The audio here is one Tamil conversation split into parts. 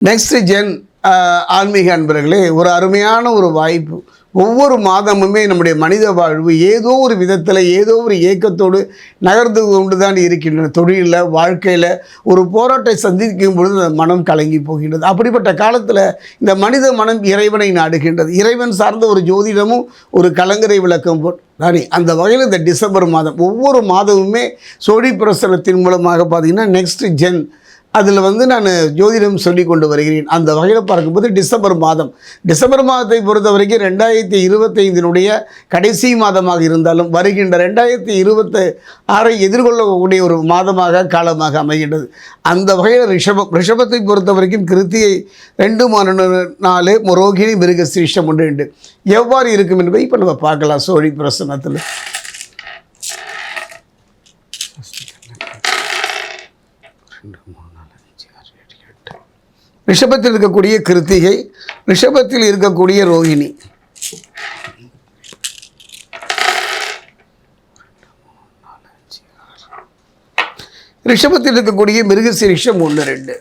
நெக்ஸ்ட் ஜென் ஆன்மீக அன்பர்களே ஒரு அருமையான ஒரு வாய்ப்பு. ஒவ்வொரு மாதமுமே நம்முடைய மனித வாழ்வு ஏதோ ஒரு விதத்தில் ஏதோ ஒரு ஏக்கத்தோடு நகர்ந்து கொண்டு தான் இருக்கின்றன தொழிலில் வாழ்க்கையில் ஒரு போராட்டத்தை சந்திக்கும் பொழுது அந்த மனம் கலங்கி போகின்றது. அப்படிப்பட்ட காலத்தில் இந்த மனித மனம் இறைவனை நாடுகின்றது. இறைவன் சார்ந்த ஒரு ஜோதிடமும் ஒரு கலங்கரை விளக்கம் போல் ராணி அந்த வகையில் இந்த டிசம்பர் மாதம் ஒவ்வொரு மாதமுமே சோழி பிரசனத்தின் மூலமாக பார்த்தீங்கன்னா நெக்ஸ்ட் ஜென் அதில் வந்து நான் ஜோதிடம் சொல்லி கொண்டு வருகிறேன். அந்த வகையில் பார்க்கும்போது டிசம்பர் மாதம். டிசம்பர் மாதத்தை பொறுத்த வரைக்கும் ரெண்டாயிரத்தி இருபத்தைந்தினுடைய கடைசி மாதமாக இருந்தாலும் வருகின்ற ரெண்டாயிரத்தி இருபத்தி ஆறை எதிர்கொள்ளக்கூடிய ஒரு மாதமாக காலமாக அமைகின்றது. அந்த வகையில் ரிஷபம் ரிஷபத்தை பொறுத்த வரைக்கும் கிருத்தியை ரெண்டு மூணு நாலு ரோகிணி மிருக சிரிஷம் ஒன்று உண்டு. எவ்வாறு இருக்கும் என்பதை இப்போ நம்ம பார்க்கலாம். சோழி பிரசனத்தில் ரிஷபத்தில் இருக்கக்கூடிய கிருத்திகை ரிஷபத்தில் இருக்கக்கூடிய ரோகிணி ரிஷபத்தில் இருக்கக்கூடிய மிருகசிரிஷம் ஒன்று ரெண்டு.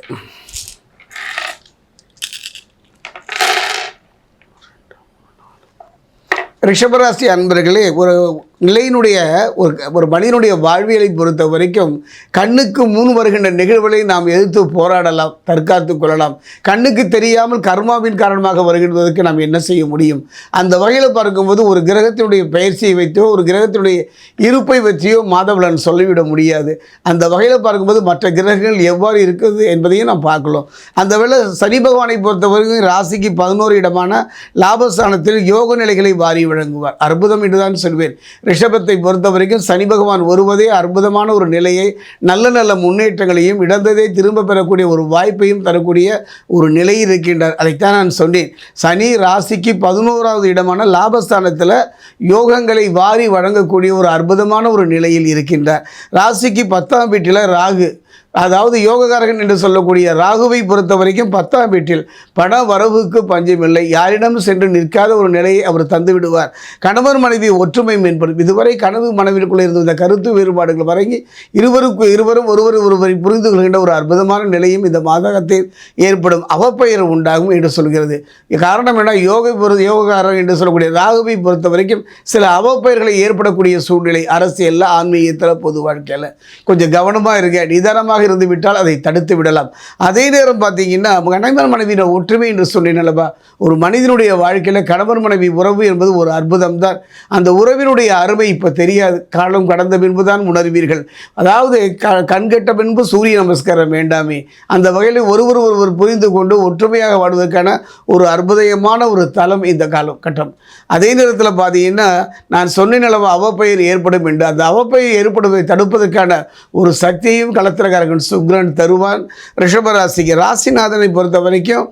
ரிஷபராசி அன்பர்களே ஒரு நிலையினுடைய ஒரு ஒரு மனிதனுடைய வாழ்வியலை பொறுத்த வரைக்கும் கண்ணுக்கு முன் வருகின்ற நிகழ்வுகளை நாம் எதிர்த்து போராடலாம் தற்காத்து கொள்ளலாம். கண்ணுக்கு தெரியாமல் கர்மாவின் காரணமாக வருகின்றதற்கு நாம் என்ன செய்ய முடியும்? அந்த வகையில் பார்க்கும்போது ஒரு கிரகத்தினுடைய பயிற்சியை வைத்தோ ஒரு கிரகத்தினுடைய இருப்பை வச்சியோ மாதவளன் சொல்லிவிட முடியாது. அந்த வகையில் பார்க்கும்போது மற்ற கிரகங்கள் எவ்வாறு இருக்குது என்பதையும் நாம் பார்க்கலாம். அந்த வேளை சனி பகவானை பொறுத்தவரைக்கும் ராசிக்கு பதினோரு இடமான லாபஸ்தானத்தில் யோக நிலைகளை வாரி வழங்குவார். அற்புதம் என்றுதான் சொல்வேன். ரிஷபத்தை பொறுத்த வரைக்கும் சனி பகவான் வருவதே அற்புதமான ஒரு நிலையை நல்ல நல்ல முன்னேற்றங்களையும் இடந்ததை திரும்ப பெறக்கூடிய ஒரு வாய்ப்பையும் தரக்கூடிய ஒரு நிலை இருக்கின்றார். அதைத்தான் நான் சொன்னேன். சனி ராசிக்கு பதினோராவது இடமான லாபஸ்தானத்தில் யோகங்களை வாரி வழங்கக்கூடிய ஒரு அற்புதமான ஒரு நிலையில் இருக்கின்றார். ராசிக்கு பத்தாம் வீட்டில் ராகு. அதாவது யோககாரகன் என்று சொல்லக்கூடிய ராகுவை பொறுத்த வரைக்கும் பத்தாம் வீட்டில் பண வரவுக்கு பஞ்சமில்லை. யாரிடம் சென்று நிற்காத ஒரு நிலையை அவர் தந்து விடுவார். கணவர் மனைவி ஒற்றுமை மேம்படும். இதுவரை கனவு மனைவிற்குள்ளே இருந்த இந்த கருத்து வேறுபாடுகள் வரைங்கி இருவருக்கு இருவரும் ஒருவர் ஒருவரை புரிந்து கொள்கின்ற ஒரு அற்புதமான நிலையும் இந்த மாதகத்தில் ஏற்படும். அவப்பெயர் உண்டாகும் என்று சொல்கிறது. காரணம் என்ன? யோகை பொறு யோகக்காரன் என்று சொல்லக்கூடிய ராகுவை பொறுத்த வரைக்கும் சில அவப்பெயர்களை ஏற்படக்கூடிய சூழ்நிலை அரசியலில் ஆன்மீகத்தில் பொது வாழ்க்கையில் கொஞ்சம் கவனமாக இருக்க நிதானமாக இருந்து விட்டால் அதை தடுத்து விடலாம். அதே நேரம் பார்த்தீங்கன்னா கணவன் மனைவியின் ஒற்றுமை என்று சொன்னேன் அல்லவா? ஒரு மனிதனுடைய வாழ்க்கையில் கணவன் மனைவி உறவு என்பது ஒரு அற்புதம் தான் அந்த உறவினுடைய அருமை இப்போ தெரியாது. காலம் கடந்த பின்பு தான் உணர்வீர்கள். அதாவது க கண்கட்ட பின்பு சூரிய நமஸ்காரம் வேண்டாமே. அந்த வகையில் ஒருவர் ஒருவர் புரிந்து கொண்டு ஒற்றுமையாக வாழ்வதற்கான ஒரு அற்புதமான ஒரு தலம் இந்த காலம் கட்டம் அதே நேரத்தில் பார்த்தீங்கன்னா நான் சொன்ன அளவு அவப்பெயர் ஏற்படும் என்று. அந்த அவப்பெயர் ஏற்படுவதை தடுப்பதற்கான ஒரு சக்தியையும் களத்திரக்காரகன் சுக்ரன் தருவான் ரிஷபராசிக்கு ராசிநாதனை பொறுத்த வரைக்கும்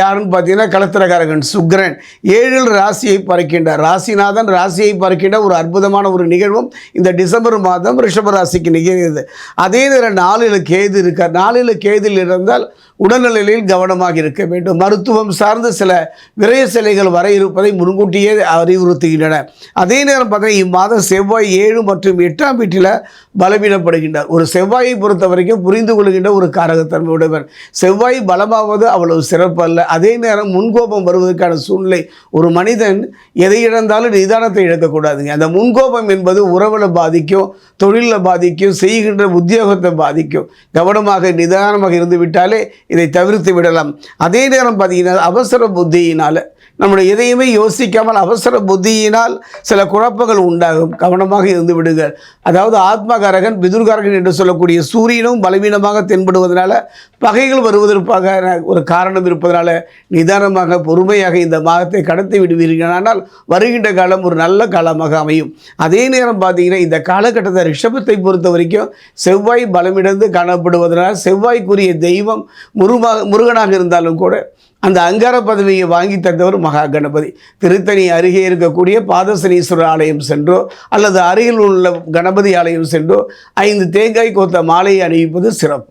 யாருன்னு பார்த்தீங்கன்னா கலத்திரகாரகன் சுக்ரன். ஏழில் ராசியை பறக்கின்றார். ராசிநாதன் ராசியை பறக்கின்ற ஒரு அற்புதமான ஒரு நிகழ்வும் இந்த டிசம்பர் மாதம் ரிஷபராசிக்கு நிகழ்கிறது. அதே நேரம் நாளில் கேது இருக்கார். நாளில் கேதில் இருந்தால் உடல்நிலையில் கவனமாக இருக்க வேண்டும். மருத்துவம் சார்ந்த சில விரய சிலைகள் வர இருப்பதை முன்கூட்டியே அறிவுறுத்துகின்றன. அதே நேரம் பார்த்தீங்கன்னா இம்மாதம் செவ்வாய் ஏழு மற்றும் எட்டாம் வீட்டில் பலவீனப்படுகின்றார். ஒரு செவ்வாயை பொறுத்த வரைக்கும் புரிந்து கொள்கின்ற ஒரு காரகத்தன்மை உடையவர். செவ்வாய் பலமாவது அவ்வளவு சிறப்பு அல்ல. அதே நேரம் முன்கோபம் வருவதற்கான சூழ்நிலை ஒரு மனிதன் எதை இழந்தாலும் நிதானத்தை இழக்கக்கூடாதுங்க. அந்த முன்கோபம் என்பது உறவில் பாதிக்கும் தொழிலில் பாதிக்கும் செய்கின்ற உத்தியோகத்தை பாதிக்கும். கவனமாக நிதானமாக இருந்து விட்டாலே இதை தவிர்த்து விடலாம். அதே நேரம் பார்த்தீங்கன்னா அவசர புத்தியினால் நம்முடைய எதையுமே யோசிக்காமல் அவசர புத்தியினால் சில குழப்பங்கள் உண்டாகும். கவனமாக இருந்து விடுங்கள். அதாவது ஆத்மகாரகன் பிதுர்காரகன் என்று சொல்லக்கூடிய சூரியனும் பலவீனமாக தென்படுவதனால பகைகள் வருவதற்காக ஒரு காரணம் இருப்பதனால நிதானமாக பொறுமையாக இந்த மாதத்தை கடத்தி விடுவீர்கள். ஆனால் வருகின்ற காலம் ஒரு நல்ல காலமாக அமையும். அதே நேரம் பார்த்தீங்கன்னா இந்த காலகட்டத்தை ரிஷபத்தை பொறுத்த வரைக்கும் செவ்வாய் பலமிழந்து காணப்படுவதனால் செவ்வாய்க்குரிய தெய்வம் முருகா முருகனாக இருந்தாலும் கூட அந்த அங்கார பதவியை வாங்கி தந்தவர் மகா கணபதி. திருத்தணி அருகே இருக்கக்கூடிய பாதசனீஸ்வரர் ஆலயம் சென்றோ அல்லது அருகில் உள்ள கணபதி ஆலயம் சென்றோ ஐந்து தேங்காய் கோத்த மாலையை அணிவிப்பது சிறப்பு.